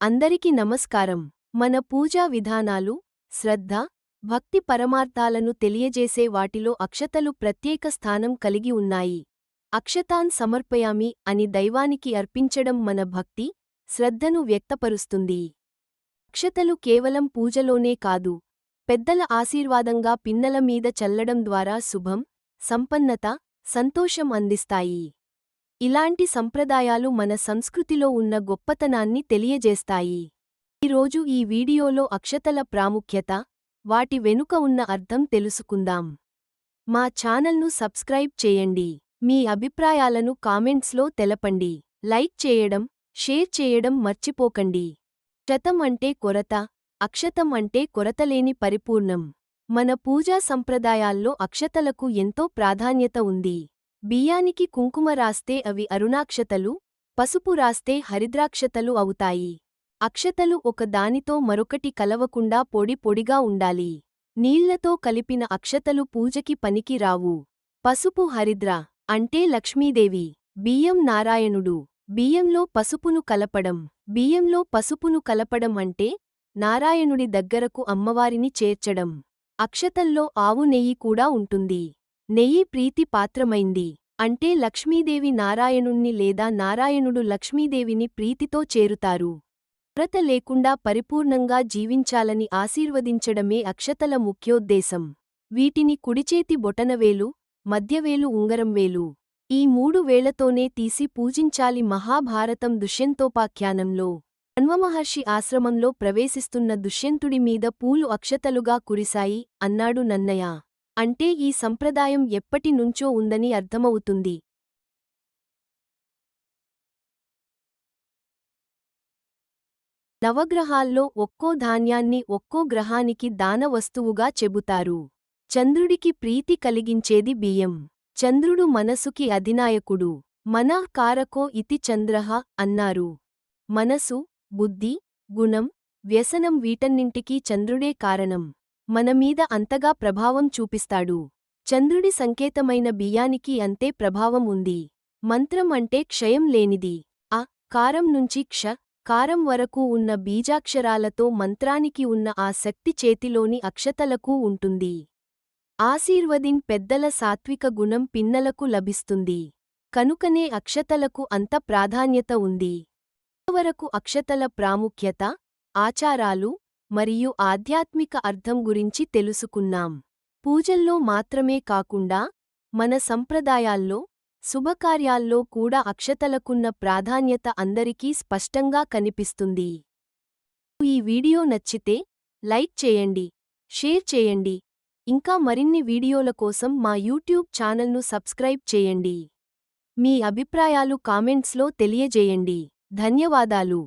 అందరికి నమస్కారం. మన పూజా విధానాలు శ్రద్ధ భక్తి పరమార్థాలను తెలియజేసే వాటిలో అక్షతలు ప్రత్యేక స్థానం కలిగి ఉన్నాయి. అక్షతాన్ సమర్పయామి అని దైవానికి అర్పించడం మన భక్తి శ్రద్ధను వ్యక్తపరుస్తుంది. అక్షతలు కేవలం పూజలోనే కాదు పెద్దల ఆశీర్వాదంగా పిన్నల మీద చల్లడం ద్వారా శుభం సంపన్నత సంతోషం అందిస్తాయి. ఇలాంటి సంప్రదాయాలు మన సంస్కృతిలో ఉన్న గొప్పతనాన్ని తెలియజేస్తాయి. ఈరోజు ఈ వీడియోలో అక్షతల ప్రాముఖ్యత వాటి వెనుక ఉన్న అర్థం తెలుసుకుందాం. మా ఛానల్ను సబ్స్క్రైబ్ చేయండి. మీ అభిప్రాయాలను కామెంట్స్లో తెలపండి. లైక్ చేయడం షేర్ చేయడం మర్చిపోకండి. శతం అంటే కొరత అక్షతం అంటే కొరతలేని పరిపూర్ణం. మన పూజా సంప్రదాయాల్లో అక్షతలకు ఎంతో ప్రాధాన్యత ఉంది. బియ్యానికి కుంకుమ రాస్తే అవి అరుణాక్షతలు పసుపు రాస్తే హరిద్రాక్షతలు అవుతాయి. అక్షతలు ఒక దానితో మరొకటి కలవకుండా పొడి పొడిగా ఉండాలి. నీళ్ళతో కలిపిన అక్షతలు పూజకి పనికి రావు. పసుపు హరిద్ర అంటే లక్ష్మీదేవి. బియ్యం నారాయణుడు. బియ్యంలో పసుపును కలపడం. బియ్యంలో పసుపును కలపడం అంటే నారాయణుడి దగ్గరకు అమ్మవారిని చేర్చడం. అక్షతల్లో ఆవు నెయ్యి కూడా ఉంటుంది. నెయ్యి ప్రీతి పాత్రమైంది. అంటే లక్ష్మీదేవి నారాయణుణ్ణి లేదా నారాయణుడు లక్ష్మీదేవిని ప్రీతితో చేరుతారు. కొరత లేకుండా పరిపూర్ణంగా జీవించాలని ఆశీర్వదించడమే అక్షతల ముఖ్యోద్దేశం. వీటిని కుడిచేతి బొటనవేలు మధ్యవేలు ఉంగరంవేలు ఈ మూడు వేళతోనే తీసి పూజించాలి మహాభారతం దుష్యంతోపాఖ్యానంలో. అన్వమహర్షి ఆశ్రమంలో ప్రవేశిస్తున్న దుష్యంతుడి మీద పూలు అక్షతలుగా కురిశాయి అన్నాడు నన్నయ. అంటే ఈ సంప్రదాయం ఎప్పటి నుంచో ఉందని అర్థమవుతుంది. నవగ్రహాల్లో ఒక్కో ధాన్యాన్ని ఒక్కో గ్రహానికి దాన వస్తువుగా చెబుతారు. చంద్రుడికి ప్రీతి కలిగించేది బియ్యం. చంద్రుడు మనసుకి అధినాయకుడు. మనఃకారకో ఇతి చంద్రహ అన్నారు. మనసు బుద్ధి గుణం వ్యసనం వీటన్నింటికీ చంద్రుడే కారణం. మనమీద అంతగా ప్రభావం చూపిస్తాడు. చంద్రుడి సంకేతమైన బియ్యానికి అంతే ప్రభావం ఉంది. మంత్రం అంటే క్షయం లేనిది. అ కారం నుంచి క్ష కారం వరకు ఉన్న బీజాక్షరాలతో మంత్రానికి ఉన్న ఆ శక్తి చేతిలోని అక్షతలకు ఉంటుంది. ఆశీర్వదిన్ పెద్దల సాత్విక గుణం పిన్నలకు లభిస్తుంది. కనుకనే అక్షతలకు అంత ప్రాధాన్యత ఉంది. వరకు అక్షతల ప్రాముఖ్యత ఆచారాలు మరియు ఆధ్యాత్మిక అర్థం గురించి తెలుసుకున్నాం. పూజల్లో మాత్రమే కాకుండా మన సంప్రదాయాల్లో శుభకార్యాల్లో కూడా అక్షతలకున్న ప్రాధాన్యత అందరికీ స్పష్టంగా కనిపిస్తుంది. ఈ వీడియో నచ్చితే లైక్ చేయండి షేర్ చేయండి. ఇంకా మరిన్ని వీడియోల కోసం మా యూట్యూబ్ ఛానల్ను సబ్స్క్రైబ్ చేయండి. మీ అభిప్రాయాలు కామెంట్స్లో తెలియజేయండి. ధన్యవాదాలు.